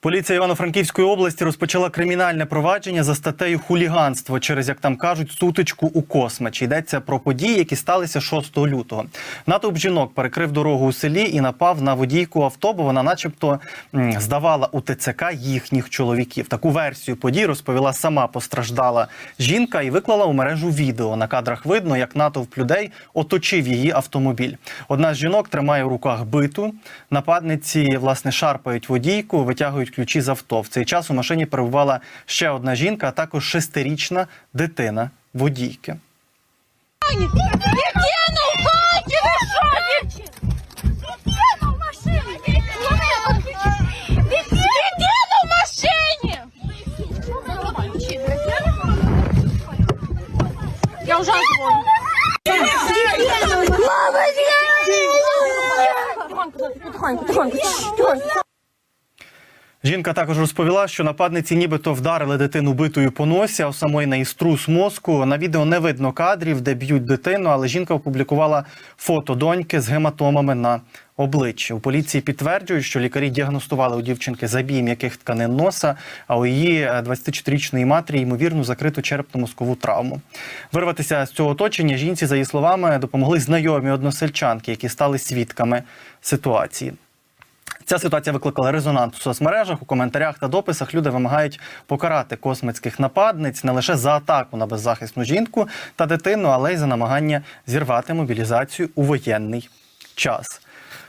Поліція Івано-Франківської області розпочала кримінальне провадження за статтею хуліганство через, як там кажуть, сутичку у Космачі. Йдеться про події, які сталися 6 лютого. Натовп жінок перекрив дорогу у селі і напав на водійку авто, бо вона, начебто, здавала у ТЦК їхніх чоловіків. Таку версію подій розповіла сама постраждала жінка і виклала у мережу відео. На кадрах видно, як натовп людей оточив її автомобіль. Одна з жінок тримає в руках биту. Нападниці власне шарпають водійку, витягують ключі з авто. В цей час у машині перебувала ще одна жінка, а також шестирічна дитина водійки. Жінка також розповіла, що нападниці нібито вдарили дитину битою по носі, а у самої неї струс мозку. На відео не видно кадрів, де б'ють дитину, але жінка опублікувала фото доньки з гематомами на обличчі. У поліції підтверджують, що лікарі діагностували у дівчинки забій м'яких тканин носа, а у її е, 24-річної матері ймовірну закриту черепно-мозкову травму. Вирватися з цього оточення жінці, за її словами, допомогли знайомі односельчанки, які стали свідками ситуації. Ця ситуація викликала резонанс у соцмережах. У коментарях та дописах люди вимагають покарати космицьких нападниць не лише за атаку на беззахисну жінку та дитину, але й за намагання зірвати мобілізацію у воєнний час.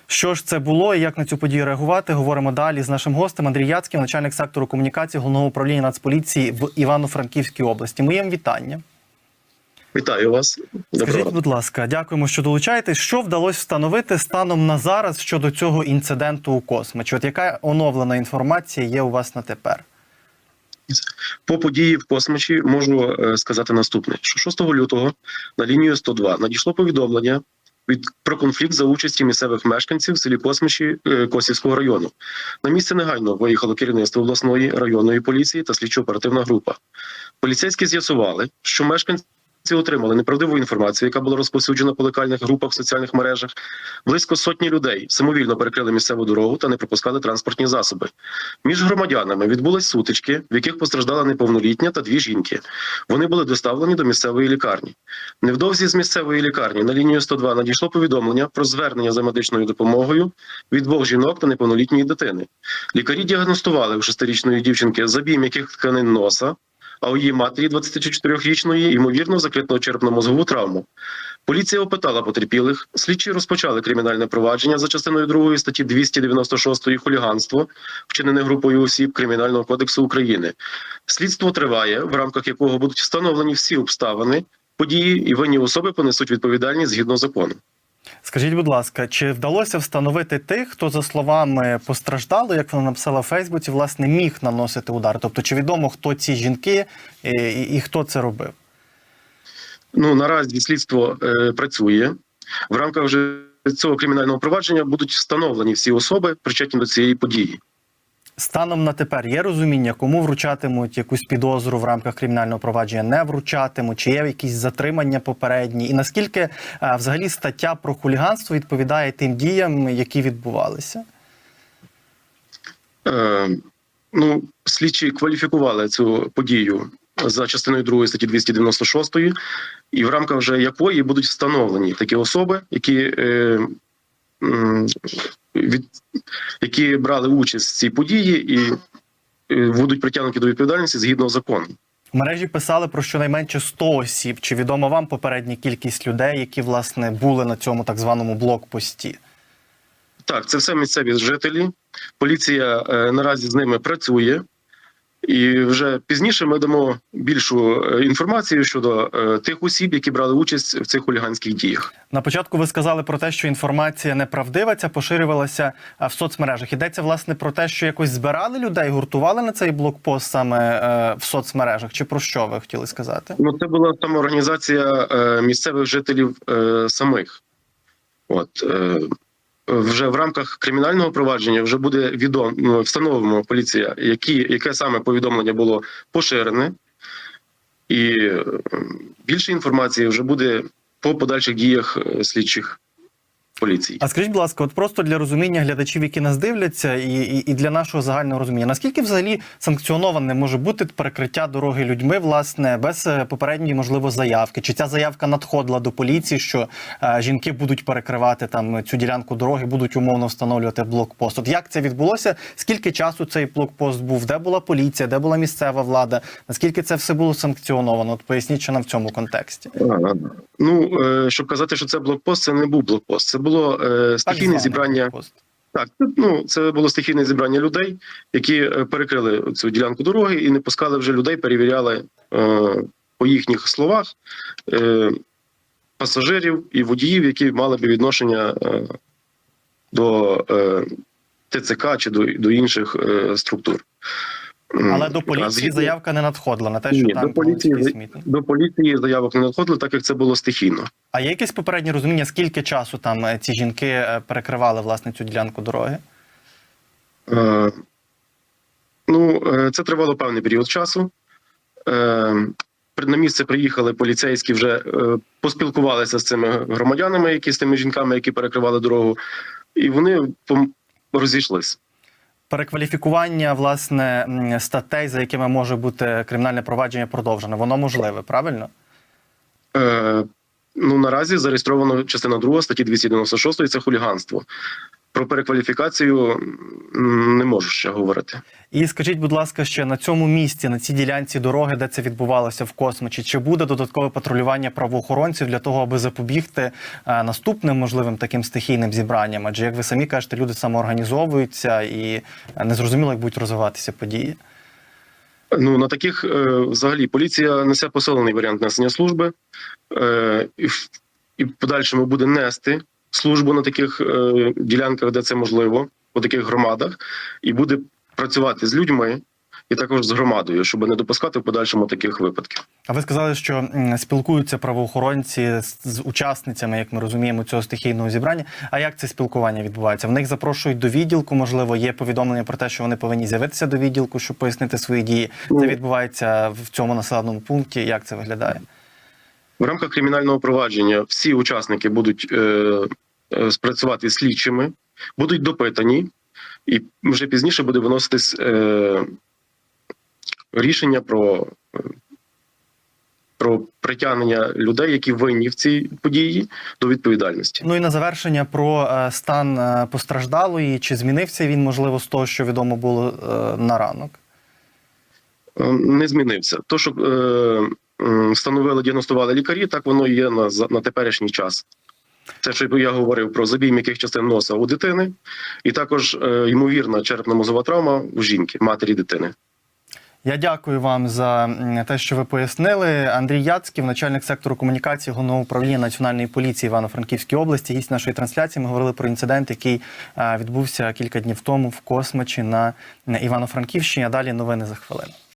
Що ж це було і як на цю подію реагувати? Говоримо далі з нашим гостем Андрій Яцьким, начальник сектору комунікації головного управління Нацполіції в Івано-Франківській області. Моє вітання. Вітаю вас. Доброго Скажіть, будь ласка, дякуємо, що долучаєтесь. Що вдалося встановити станом на зараз щодо цього інциденту у Космичі? От яка оновлена інформація є у вас на тепер? по події в космичі можу е, сказати наступне: що 6 лютого на лінію 102 надійшло повідомлення від про конфлікт за участі місцевих мешканців в селі Космичі е, Косівського району. На місце негайно виїхало керівництво обласної районної поліції та слідчо-оперативна група. Поліцейські з'ясували, що мешканці. Отримали неправдиву інформацію, яка була розповсюджена по локальних групах в соціальних мережах. Близько сотні людей самовільно перекрили місцеву дорогу та не пропускали транспортні засоби. Між громадянами відбулись сутички, в яких постраждала неповнолітня та дві жінки. Вони були доставлені до місцевої лікарні. Невдовзі з місцевої лікарні на лінію 102 надійшло повідомлення про звернення за медичною допомогою від двох жінок та неповнолітньої дитини. Лікарі діагностували у шестирічної дівчинки забій м'яких тканин носа, а у її матері 24-річної ймовірно закритого черепно-мозгову травму. Поліція опитала потерпілих. Слідчі розпочали кримінальне провадження за частиною 2 статті 296 хуліганство, вчинене групою осіб Кримінального кодексу України. Слідство триває, в рамках якого будуть встановлені всі обставини події, і винні особи понесуть відповідальність згідно закону. Скажіть, будь ласка, чи вдалося встановити тих, хто за словами постраждали, як вона написала в Фейсбуці, власне, міг наносити удар? Тобто, чи відомо, хто ці жінки і, і, і хто це робив? Ну наразі слідство е, працює в рамках вже цього кримінального провадження. Будуть встановлені всі особи, причетні до цієї події. Станом на тепер є розуміння, кому вручатимуть якусь підозру в рамках кримінального провадження, не вручатимуть, чи є якісь затримання попередні, і наскільки е, взагалі стаття про хуліганство відповідає тим діям, які відбувалися? Е, ну, слідчі кваліфікували цю подію за частиною 2 статті 296, і в рамках вже якої будуть встановлені такі особи, які, е, від, які брали участь в цій події і е, будуть притягнуті до відповідальності згідно закону. В мережі писали про щонайменше 100 осіб. Чи відома вам попередня кількість людей, які власне були на цьому так званому блокпості? Так, це все місцеві жителі. Поліція е, наразі з ними працює, і вже пізніше ми дамо більшу е, інформацію щодо е, тих осіб, які брали участь в цих хуліганських діях. На початку ви сказали про те, що інформація неправдива, ця поширювалася в соцмережах. Йдеться власне про те, що якось збирали людей, гуртували на цей блокпост саме е, в соцмережах. Чи про що ви хотіли сказати? Ну це була самоорганізація е, місцевих жителів е, самих. От е, вже в рамках кримінального провадження вже буде відомо ну, встановимо поліція, які яке саме повідомлення було поширене, і е, більше інформації вже буде по подальших діях е, слідчих. Поліції. А скажіть, будь ласка, от просто для розуміння глядачів, які нас дивляться, і, і, і для нашого загального розуміння, наскільки взагалі санкціоноване може бути перекриття дороги людьми, власне, без е, попередньої, можливо, заявки? Чи ця заявка надходила до поліції, що е, жінки будуть перекривати там цю ділянку дороги, будуть умовно встановлювати блокпост? От як це відбулося? Скільки часу цей блокпост був? Де була поліція? Де була місцева влада? Наскільки це все було санкціоновано? От поясніть, що нам в цьому контексті. Ну, е, щоб казати, що це блокпост, це не був блокпост. Це було е, стихійне званий зібрання. Так, ну це було стихійне зібрання людей, які е, перекрили цю ділянку дороги і не пускали вже людей, перевіряли е, по їхніх словах е, пасажирів і водіїв, які мали би відношення е, до е, ТЦК чи до, до інших е, структур. Але до поліції заявка не надходила на те, що Ні, там до поліції, до поліції заявок не надходило, так як це було стихійно. А є якесь попереднє розуміння, скільки часу там е, ці жінки е, перекривали власне цю ділянку дороги? Е, ну, е, це тривало певний період часу. Е, на місце приїхали поліцейські, вже е, поспілкувалися з цими громадянами, які з тими жінками, які перекривали дорогу, і вони розійшлись. Перекваліфікування власне статей, за якими може бути кримінальне провадження продовжене, воно можливе, правильно? Е, ну, наразі зареєстровано частина 2 статті 296 це хуліганство. Про перекваліфікацію не можу ще говорити. І скажіть, будь ласка, ще на цьому місці, на цій ділянці дороги, де це відбувалося в космочі, чи буде додаткове патрулювання правоохоронців для того, аби запобігти е, наступним можливим таким стихійним зібранням? Адже як ви самі кажете, люди самоорганізовуються і незрозуміло, як будуть розвиватися події. Ну на таких е, взагалі поліція несе посилений варіант несення служби, е, і, в- подальшому буде нести службу на таких ділянках, де це можливо, у таких громадах, і буде працювати з людьми і також з громадою, щоб не допускати в подальшому таких випадків. А ви сказали, що спілкуються правоохоронці з, учасницями, як ми розуміємо, цього стихійного зібрання. А як це спілкування відбувається? В них запрошують до відділку, можливо, є повідомлення про те, що вони повинні з'явитися до відділку, щоб пояснити свої дії. Це Ну. відбувається в цьому населеному пункті. Як це виглядає? В рамках кримінального провадження всі учасники будуть е, спрацювати слідчими, будуть допитані, і вже пізніше буде виноситись е, рішення про, е, про притягнення людей, які винні в цій події, до відповідальності. Ну і на завершення про е, стан е, постраждалої. Чи змінився він, можливо, з того, що відомо було е, на ранок? Е, Не змінився. То, що е, встановили, діагностували лікарі, так воно є на, на теперішній час. Це що я говорив про забій м'яких частин носа у дитини, і також е, ймовірна черепно-мозова травма у жінки, матері дитини. Я дякую вам за те, що ви пояснили. Андрій Яцьків, начальник сектору комунікації головного управління Національної поліції Івано-Франківської області. Гість нашої трансляції. Ми говорили про інцидент, який е, відбувся кілька днів тому в Космачі на Івано-Франківщині. А далі новини за хвилину.